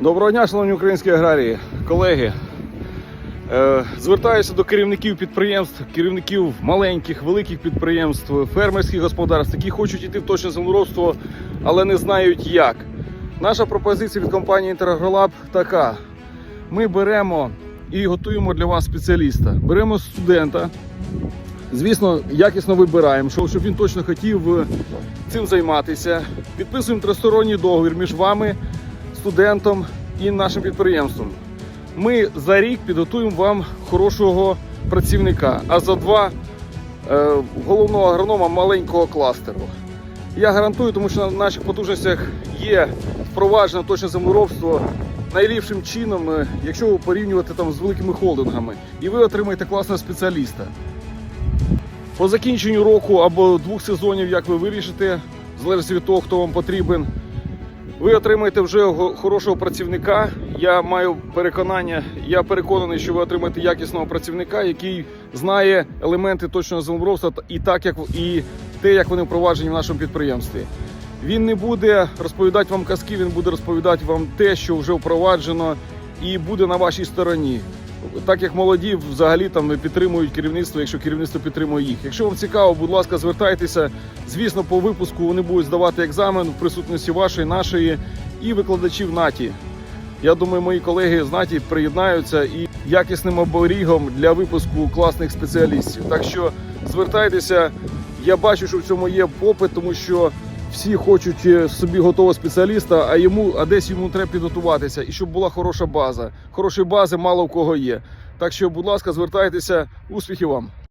Доброго дня, шановні українські аграрії, колеги. Е, Звертаюся до керівників підприємств, керівників маленьких, великих підприємств, фермерських господарств, які хочуть йти в точне землеробство, але не знають як. Наша пропозиція від компанії Інтерагролаб така: ми беремо і готуємо для вас спеціаліста. Беремо студента. Звісно, якісно вибираємо, щоб він точно хотів е, цим займатися. Підписуємо тристоронній договір між вами, студентом і нашим підприємством. Ми за рік підготуємо вам хорошого працівника, а за два е, головного агронома маленького кластеру. Я гарантую, тому що на наших потужностях є впроваджено точне землеробство найліпшим чином, е, якщо порівнювати там з великими холдингами, і ви отримаєте класного спеціаліста. По закінченню року або двох сезонів, як ви вирішите, в залежності від того, хто вам потрібен, ви отримаєте вже хорошого працівника. Я маю переконання, я переконаний, що ви отримаєте якісного працівника, який знає елементи точного землеробства і так, як і те, як вони впроваджені в нашому підприємстві. Він не буде розповідати вам казки, він буде розповідати вам те, що вже впроваджено, і буде на вашій стороні. Так як молоді взагалі там підтримують керівництво, якщо керівництво підтримує їх. Якщо вам цікаво, будь ласка, звертайтеся. Звісно, по випуску вони будуть здавати екзамен в присутності вашої, нашої і викладачів НАТІ. Я думаю, мої колеги з НАТІ приєднаються і якісним оберігом для випуску класних спеціалістів. Так що звертайтеся. Я бачу, що в цьому є попит, тому що всі хочуть е, собі готового спеціаліста, а йому, а десь йому треба підготуватися, і щоб була хороша база. Хорошої бази мало в кого є. Так що, будь ласка, звертайтеся, успіхів вам!